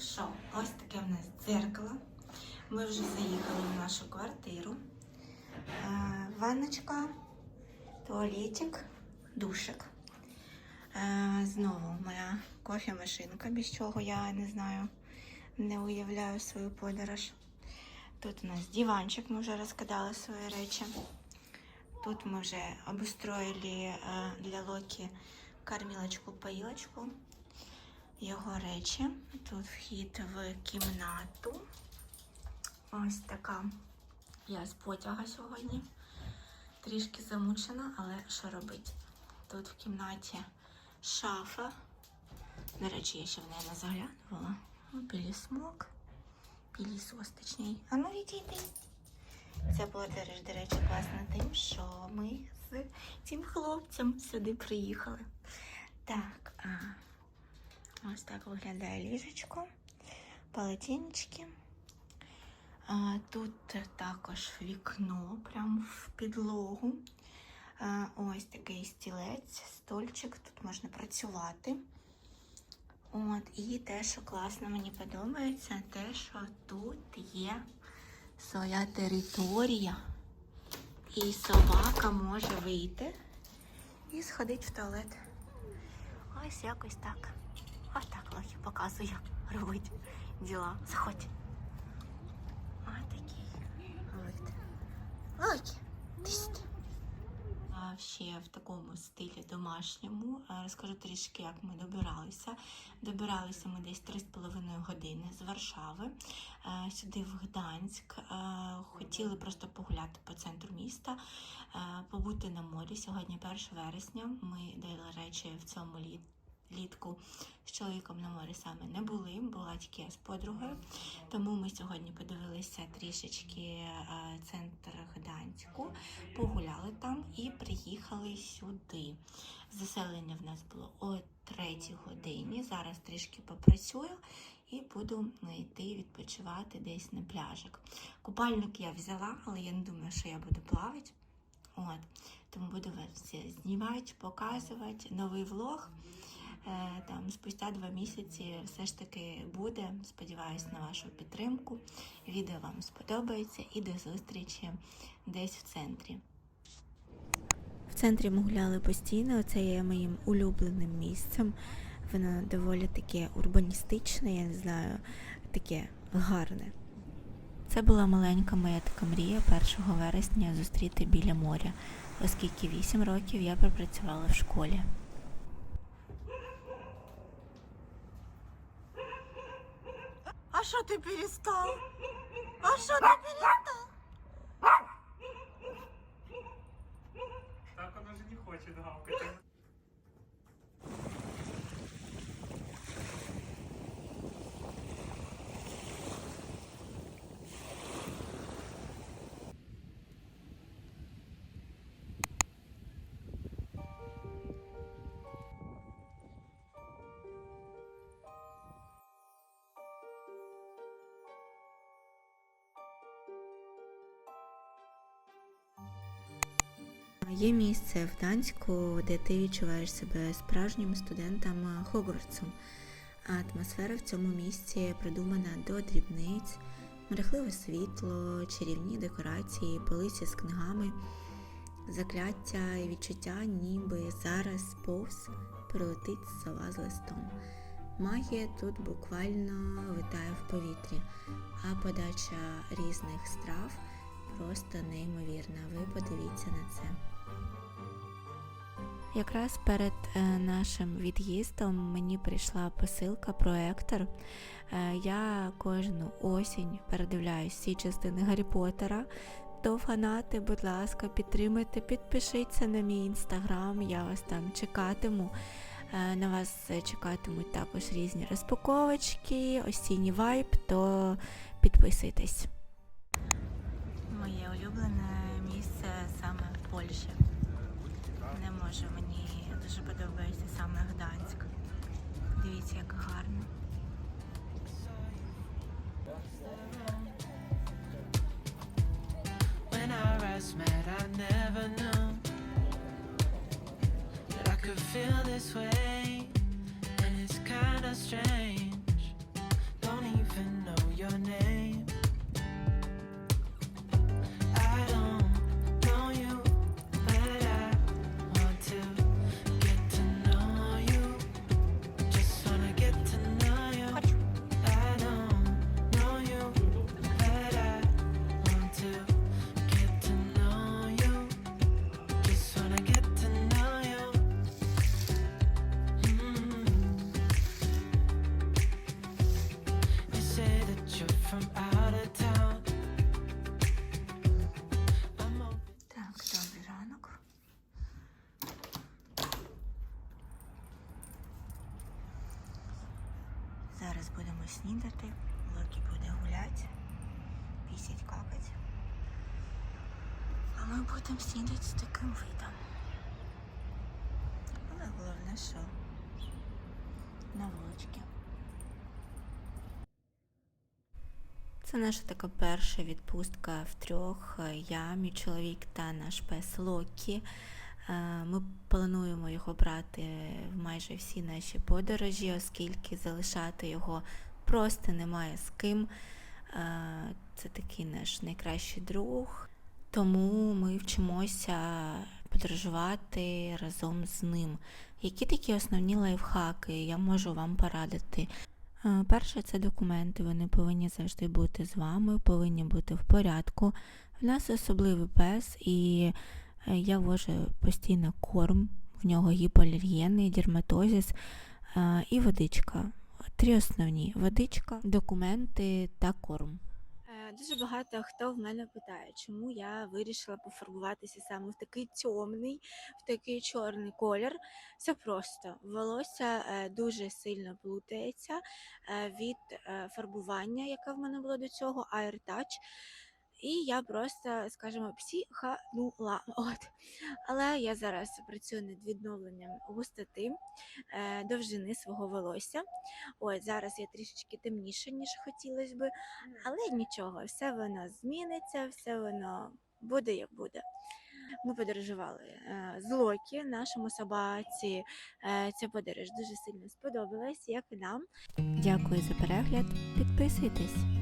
що, ось таке в нас дзеркало. Ми вже заїхали в нашу квартиру. Е, ванночка, туалетик, душик. Е, знову моя кофемашинка, без чого я не знаю, не уявляю свою подорож. Тут у нас диванчик, ми вже розкидали свої речі. Тут ми вже обустроїли е, для Локі кормілочку, поїлочку, його речі. Тут вхід в кімнату. Ось така. Я з потяга сьогодні. Трішки замучена, але що робити? Тут в кімнаті шафа. До речі, я ще в неї не заглядувала. Пілісмок. Пілісос, точніше. А ну відійди. Було, речі, до речі, класно тим, що ми з цим хлопцем сюди приїхали. Так, а, ось так виглядає ліжечко, полотенечки. А, тут також вікно, прямо в підлогу. Ось такий стілець, стольчик, тут можна працювати. От, і те, що класно мені подобається, те, що тут є своя територія, і собака може вийти і сходити в туалет. Ось якось так. Ось так Лохі показує робить діла. Заходь. Ось такий сюди. А Ще в такому стилі домашньому. Розкажу трішки, як ми добиралися. Добиралися ми десь 3,5 години з Варшави сюди в Гданськ. Хотіли просто погуляти по центру міста, побути на морі. Сьогодні 1 вересня. Ми дали речі в цьому літ. Літку з чоловіком на морі саме не були, була тільки з подругою. Тому ми сьогодні подивилися трішечки е, центр Гданську, погуляли там і приїхали сюди. Заселення в нас було о 3 годині. Зараз трішки попрацюю і буду йти відпочивати десь на пляжик. Купальник я взяла, але я не думаю, що я буду плавати. От. Тому буду вас знімати, показувати. Новий влог. Е, Там спустя два місяці все ж таки буде. Сподіваюсь на вашу підтримку. Відео вам сподобається і до зустрічі десь в центрі. В центрі ми гуляли постійно. Це є моїм улюбленим місцем. Воно доволі таке урбаністичне, я не знаю, таке гарне. Це була маленька моя така мрія 1 вересня зустріти біля моря, оскільки 8 років я пропрацювала в школі. Що ти перестав? А що ти перестав? Так он уже не хочет гавкать. Є місце в Данську, де ти відчуваєш себе справжнім студентом Хогвартсу. Атмосфера в цьому місці придумана до дрібниць, мерехливе світло, чарівні декорації, полиці з книгами, закляття і відчуття, ніби зараз повз пролетить сова з листом. Магія тут буквально витає в повітрі, а подача різних страв просто неймовірна. Ви подивіться на це. Якраз перед е, нашим від'їздом мені прийшла посилка проектор. Е, я кожну осінь передивляюсь всі частини Гаррі Поттера. То фанати, будь ласка, підтримайте, підпишіться на мій інстаграм, я вас там чекатиму. Е, На вас чекатимуть також різні розпаковочки, осінній вайб, то підписуйтесь. Моє улюблене місце саме в Польщі. Не можу, мені дуже подобається саме Гданськ. Дивіться, як гарно. Зараз будемо снідати. Локі буде гуляти, пісять какать. А ми будемо снідати з таким видом. Але головне, що на вуличці. Це наша така перша відпустка втрьох. Я, мій чоловік та наш пес Локі. Ми плануємо його брати в майже всі наші подорожі, оскільки залишати його просто немає з ким. Це такий наш найкращий друг. Тому ми вчимося подорожувати разом з ним. Які такі основні лайфхаки я можу вам порадити? Перше, це документи. Вони повинні завжди бути з вами, повинні бути в порядку. В нас особливий пес, і я ввожу постійно корм, в нього гіпоалергенний, дерматозіс е, і водичка. Три основні: водичка, документи та корм. Е, Дуже багато хто в мене питає, чому я вирішила пофарбуватися саме в такий темний, в такий чорний колір. Все просто. Волосся е, дуже сильно плутається е, від е, фарбування, яке в мене було до цього, Touch. І я просто, скажімо, психанула. От. Але я зараз працюю над відновленням густоти, е, довжини свого волосся. Ось зараз я трішечки темніша, ніж хотілося би, але нічого, все воно зміниться, все воно буде як буде. Ми подорожували е, з Локі, нашому собаці. Е, Ця подорож дуже сильно сподобалась, як і нам. Дякую за перегляд. Підписуйтесь.